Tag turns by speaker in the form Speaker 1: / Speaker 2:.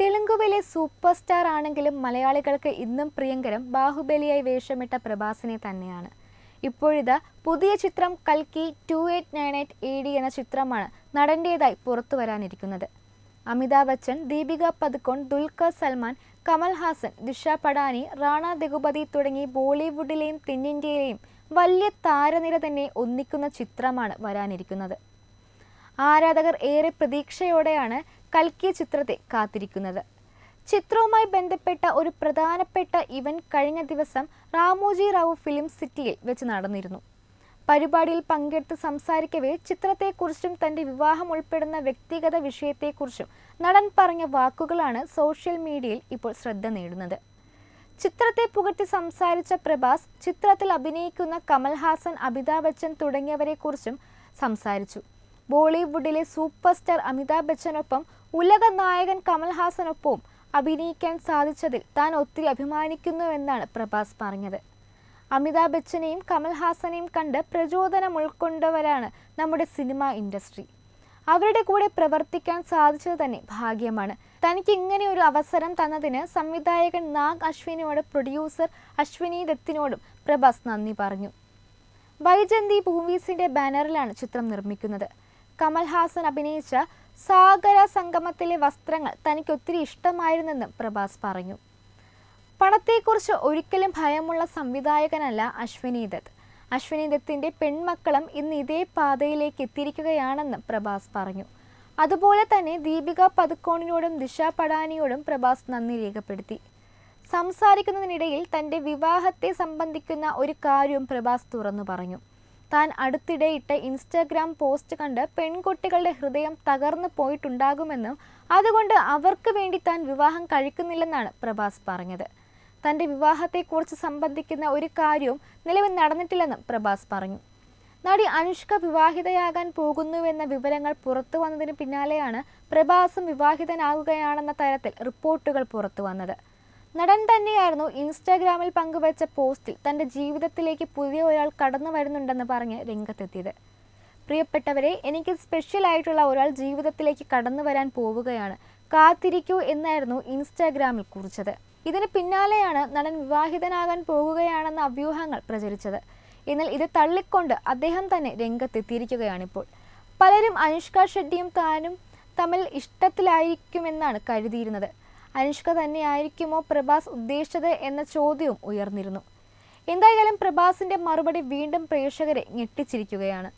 Speaker 1: തെലുങ്കുവിലെ super star ആണെങ്കിലും മലയാളികൾക്ക് ഇന്നും പ്രിയങ്കരം ബാഹുബലിയായി വേഷമിട്ട പ്രഭാസിനെ തന്നെയാണ്. ഇപ്പോഴിതാ പുതിയ ചിത്രം കൽക്കി two eight nine eight A D എന്ന ചിത്രമാണ് നടന്റേതായി പുറത്തു വരാനിരിക്കുന്നത് അമിതാഭ് ബച്ചൻ ദീപിക പദുക്കോൺ ദുൽഖർ സൽമാൻ കമൽ ഹാസൻ ദിഷ പടാനി റാണ ദഗുപതി തുടങ്ങി ബോളിവുഡിലെയും തെന്നിന്ത്യയിലെയും വലിയ താരനിര തന്നെ ഒന്നിക്കുന്ന ചിത്രമാണ് വരാനിരിക്കുന്നത്. ആരാധകർ ഏറെ പ്രതീക്ഷയോടെയാണ് കൽക്കി ചിത്രത്തെ കാത്തിരിക്കുന്നത്. ചിത്രവുമായി ബന്ധപ്പെട്ട ഒരു പ്രധാനപ്പെട്ട ഇവന്റ് കഴിഞ്ഞ ദിവസം റാമോജി റാവു ഫിലിം സിറ്റിയിൽ വെച്ച് നടന്നിരുന്നു. പരിപാടിയിൽ പങ്കെടുത്ത് സംസാരിക്കവേ ചിത്രത്തെക്കുറിച്ചും തന്റെ വിവാഹം ഉൾപ്പെടുന്ന വ്യക്തിഗത വിഷയത്തെക്കുറിച്ചും നടൻ പറഞ്ഞ വാക്കുകളാണ് സോഷ്യൽ മീഡിയയിൽ ഇപ്പോൾ ശ്രദ്ധ നേടുന്നത്. ചിത്രത്തെ പുകഴ്ത്തി സംസാരിച്ച പ്രഭാസ് ചിത്രത്തിൽ അഭിനയിക്കുന്ന കമൽഹാസൻ അമിതാഭ് ബച്ചൻ തുടങ്ങിയവരെക്കുറിച്ചും സംസാരിച്ചു. ബോളിവുഡിലെ സൂപ്പർ സ്റ്റാർ അമിതാഭ് ബച്ചനൊപ്പം ഉലക നായകൻ കമൽഹാസനൊപ്പവും അഭിനയിക്കാൻ സാധിച്ചതിൽ താൻ ഒത്തിരി അഭിമാനിക്കുന്നുവെന്നാണ് പ്രഭാസ് പറഞ്ഞത്. അമിതാഭ് ബച്ചനെയും കമൽഹാസനെയും കണ്ട് പ്രചോദനം ഉൾക്കൊണ്ടവരാണ് നമ്മുടെ സിനിമാ ഇൻഡസ്ട്രി. അവരുടെ കൂടെ പ്രവർത്തിക്കാൻ സാധിച്ചത് തന്നെ ഭാഗ്യമാണ്. തനിക്ക് ഇങ്ങനെ ഒരു അവസരം തന്നതിന് സംവിധായകൻ നാഗ് അശ്വിനോട് പ്രൊഡ്യൂസർ അശ്വിനി ദത്തിനോടും പ്രഭാസ് നന്ദി പറഞ്ഞു. വൈജന്തി മൂവീസിന്റെ ബാനറിലാണ് ചിത്രം നിർമ്മിക്കുന്നത്. കമൽഹാസൻ അഭിനയിച്ച സാഗര സംഗമത്തിലെ വസ്ത്രങ്ങൾ തനിക്ക് ഒത്തിരി ഇഷ്ടമായിരുന്നെന്നും പ്രഭാസ് പറഞ്ഞു. പണത്തെക്കുറിച്ച് ഒരിക്കലും ഭയമുള്ള സംവിധായകനല്ല അശ്വിനി ദത്ത്. അശ്വിനി ദത്തിന്റെ പെൺമക്കളും ഇന്ന് ഇതേ പാതയിലേക്ക് എത്തിയിരിക്കുകയാണെന്നും പ്രഭാസ് പറഞ്ഞു. അതുപോലെ തന്നെ ദീപിക പതുക്കോണിനോടും ദിശ പടാനിയോടും പ്രഭാസ് നന്ദി രേഖപ്പെടുത്തി. സംസാരിക്കുന്നതിനിടയിൽ തന്റെ വിവാഹത്തെ സംബന്ധിക്കുന്ന ഒരു കാര്യവും പ്രഭാസ് തുറന്നു പറഞ്ഞു. താൻ അടുത്തിടെ ഇട്ട ഇൻസ്റ്റാഗ്രാം പോസ്റ്റ് കണ്ട് പെൺകുട്ടികളുടെ ഹൃദയം തകർന്നു പോയിട്ടുണ്ടാകുമെന്നും അതുകൊണ്ട് അവർക്ക് വേണ്ടി താൻ വിവാഹം കഴിക്കുന്നില്ലെന്നാണ് പ്രഭാസ് പറഞ്ഞത്. തന്റെ വിവാഹത്തെക്കുറിച്ച് സംബന്ധിക്കുന്ന ഒരു കാര്യവും നിലവിൽ നടന്നിട്ടില്ലെന്നും പ്രഭാസ് പറഞ്ഞു. നടി അനുഷ്ക വിവാഹിതയാകാൻ പോകുന്നുവെന്ന വിവരങ്ങൾ പുറത്തു വന്നതിന് പിന്നാലെയാണ് പ്രഭാസും വിവാഹിതനാകുകയാണെന്ന തരത്തിൽ റിപ്പോർട്ടുകൾ പുറത്തു വന്നത്. നടൻ തന്നെയായിരുന്നു ഇൻസ്റ്റാഗ്രാമിൽ പങ്കുവച്ച പോസ്റ്റിൽ തന്റെ ജീവിതത്തിലേക്ക് പുതിയ ഒരാൾ കടന്നു വരുന്നുണ്ടെന്ന് പറഞ്ഞ് രംഗത്തെത്തിയത്. പ്രിയപ്പെട്ടവരെ എനിക്ക് സ്പെഷ്യൽ ആയിട്ടുള്ള ഒരാൾ ജീവിതത്തിലേക്ക് കടന്നു വരാൻ പോവുകയാണ്. കാത്തിരിക്കൂ എന്നായിരുന്നു ഇൻസ്റ്റാഗ്രാമിൽ കുറിച്ചത്. ഇതിന് പിന്നാലെയാണ് നടൻ വിവാഹിതനാകാൻ പോകുകയാണെന്ന അഭ്യൂഹങ്ങൾ പ്രചരിച്ചത്. എന്നാൽ ഇത് തള്ളിക്കൊണ്ട് അദ്ദേഹം തന്നെ രംഗത്തെത്തിയിരിക്കുകയാണിപ്പോൾ. പലരും അനുഷ്ക ഷെട്ടിയും താനും തമ്മിൽ ഇഷ്ടത്തിലായിരിക്കുമെന്നാണ് കരുതിയിരുന്നത്. അനുഷ്ക തന്നെയായിരിക്കുമോ പ്രഭാസ് ഉദ്ദേശിച്ചത് എന്ന ചോദ്യവും ഉയർന്നിരുന്നു. എന്തായാലും പ്രഭാസിന്റെ മറുപടി വീണ്ടും പ്രേക്ഷകരെ ഞെട്ടിച്ചിരിക്കുകയാണ്.